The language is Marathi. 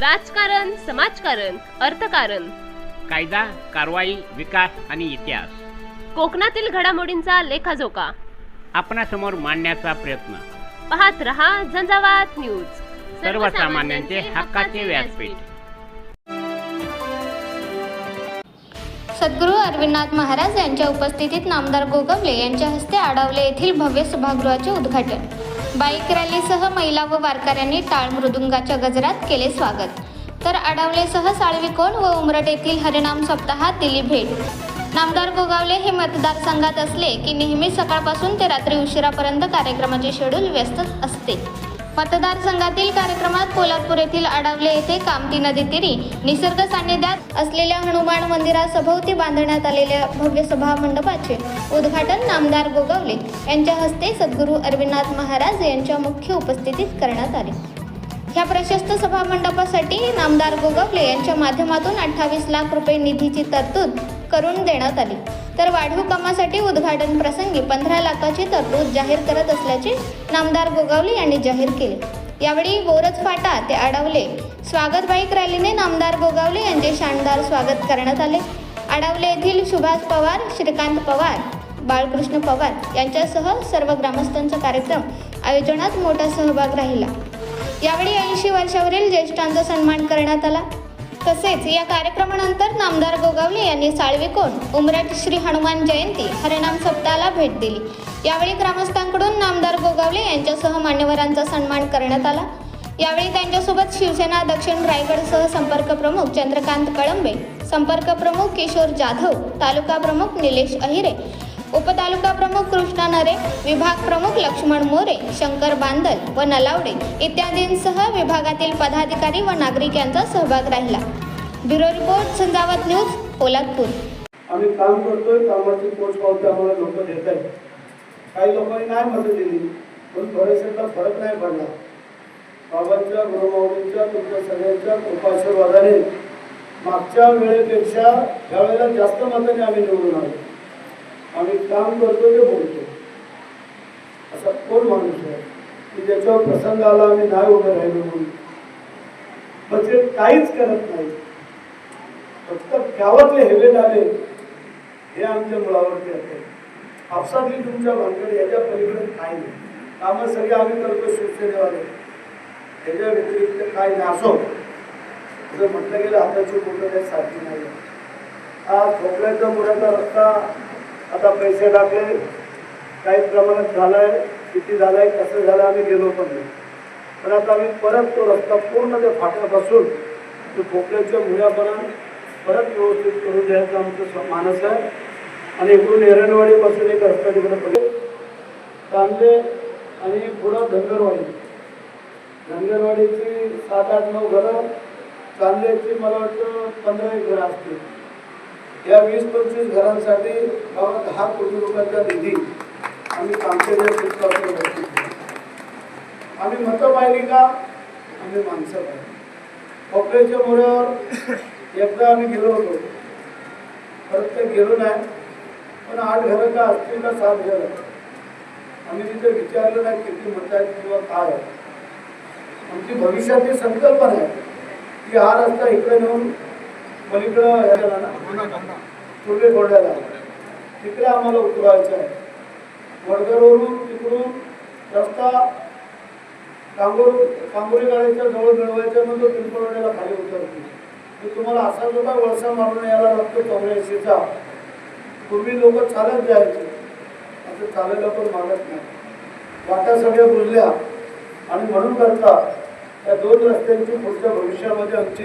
राजकारण समाजकारण अर्थकारण. कायदा कारवाई विकास आणि इतिहास. कोकणातील घडामोडींचा लेखाजोखा. आपणासमोर मांडण्याचा प्रयत्न. पाहत रहा झंझावात न्यूज. सर्वसामान्यांचे हक्काचे व्यासपीठ. सद्गुरू अरविंदनाथ महाराज यांच्या उपस्थितीत नामदार गोगवले यांच्या हस्ते आडावले येथील भव्य सभागृहाचे उद्घाटन. बाईक रॅलीसह महिला व वारकऱ्यांनी टाळ मृदुंगाच्या गजरात केले स्वागत. तर आडावलेसह साळवीकोण व उमरट येथील हरिनाम सप्ताहात दिली भेट. नामदार गोगावले हे मतदारसंघात असले की नेहमी सकाळपासून ते रात्री उशिरापर्यंत कार्यक्रमाचे शेड्यूल व्यस्त असते. मतदारसंघातील कार्यक्रमात पोलादपूर येथील आडावले येथे कामती नदीतीरी निसर्ग सान्निध्यात असलेल्या हनुमान मंदिरासभोवती बांधण्यात आलेल्या भव्य सभा मंडपाचे उद्घाटन नामदार गोगावले यांच्या हस्ते सद्गुरू अरविंदनाथ महाराज यांच्या मुख्य उपस्थितीत करण्यात आले. ह्या प्रशस्त सभा मंडपासाठी नामदार गोगावले यांच्या माध्यमातून अठ्ठावीस लाख रुपये निधीची तरतूद करून देण्यात आली. तर वाढीव कामासाठी उद्घाटन प्रसंगी पंधरा लाखाची तरतूद जाहीर करत असल्याचे नामदार गोगावले यांनी जाहीर केले. यावेळी बोरज फाटा ते अडवले. स्वागत बाईक रॅलीने नामदार गोगावले यांचे शानदार स्वागत करण्यात आले. अडवले येथील सुभाष पवार श्रीकांत पवार बाळकृष्ण पवार यांच्यासह सर्व ग्रामस्थांचा कार्यक्रम आयोजनात मोठा सहभाग राहिला. यावेळी ऐंशी वर्षावरील ज्येष्ठांचा सन्मान करण्यात आला. तसेच या कार्यक्रमानंतर नामदार गोगावले यांनी साळवीकोण उमराट श्री हनुमान जयंती हरिनाम सप्ताहाला भेट दिली. यावेळी ग्रामस्थांकडून नामदार गोगावले यांच्यासह मान्यवरांचा सन्मान करण्यात आला. यावेळी त्यांच्यासोबत शिवसेना दक्षिण रायगडसह संपर्क प्रमुख चंद्रकांत कळंबे संपर्क प्रमुख किशोर जाधव तालुका प्रमुख निलेश अहिरे उपतालुका प्रमुख कृष्णा नरे विभाग प्रमुख लक्ष्मण मोरे शंकर बांदल व नलावडे इत्यादींसह विभागातील पदाधिकारी व नागरिक यांचा सहभाग राहिला. ब्युरो रिपोर्ट संजावत न्यूज पोलादपूर. आम्ही काम करतोय कामाची पोच पावती आम्हाला लोक देत आहेत काही लोकांनी नाही मदत दिली पण थोडेसेचा फरक नाही पडला. बाबांच्या गुरुमाऊलींच्या तुमच्या सगळ्यांच्या कृपाशीर्वादाने मागच्या वेळेपेक्षा यावेळेला जास्त मताने आम्ही निवडून आलो. आम्ही काम करतो ते बोलतो असा कोण माणूस आहे? की ज्याच्यावर प्रसंग आला आम्ही नाही उभं राहिलो म्हणून. म्हणजे काहीच करत नाही फक्त गावातले हेवे झाले हे आमच्या मुळावरती आहे आपसातली तुमच्या भानगड याच्या पलीकडे काही नाही. कामं सगळे आम्ही करतो शिवसेनेवाले. याच्या व्यतिरिक्त काय नासो. जर म्हटलं गेलं हाताची बोटं काही सारखी नाही. हा खोकल्याच्या मुळाचा रस्ता आता पैसे टाकले काही प्रमाणात झालाय किती झालाय कसं झालं आम्ही गेलो पण नाही. पण आता आम्ही परत तो रस्ता पूर्ण त्या फाट्यापासून तो खोकल्याच्या मुळ्यापर्यंत परत व्यवस्थित करून द्यायचं आमचं मानस आहे. आणि इकडून एरणवाडीपासून एक रस्ता तिकडे पडेल कांदे आणि पुढं धनगरवाडी. धनगरवाडीची सात आठ नऊ घरं कांद्याची मला वाटतं पंधरा एक घरं असतील. या वीस पंचवीस घरांसाठी मला दहा कोटी रुपयाचा निधी आम्ही कामखेड्या क्षेत्रातून आम्ही मतं पाहिली का आम्ही माणसं पाहिली खोकल्याच्या मोऱ्यावर एकदा आम्ही गेलो होतो. परत ते गेलो नाही. पण आठ घरं का असतील का सात घरं? आम्ही तिथे विचारलं नाही किती मत आहेत किंवा काय आहे आमची भविष्याची संकल्पना आहे की हा रस्ता इकडे नेऊन पलीकडं ह्याला ना पूर्वे गोड्याला तिकडे आम्हाला उतरवायचं आहे. वडगरवरून तिकडून रस्ता कांगोर कांगोरी गाडीच्या जवळ मिळवायच्या मग तो पिंपळवाड्याला खाली उतरतो मी तुम्हाला असा जो काय वळसा मारून यायला लागतो चौऱ्याऐंशीचा. पूर्वी लोक चालत जायचे. आता चालायला पण मागत नाही. वाटा सगळ्या बुजल्या आणि म्हणून करता या दोन रस्त्यांची पुढच्या भविष्यामध्ये आमची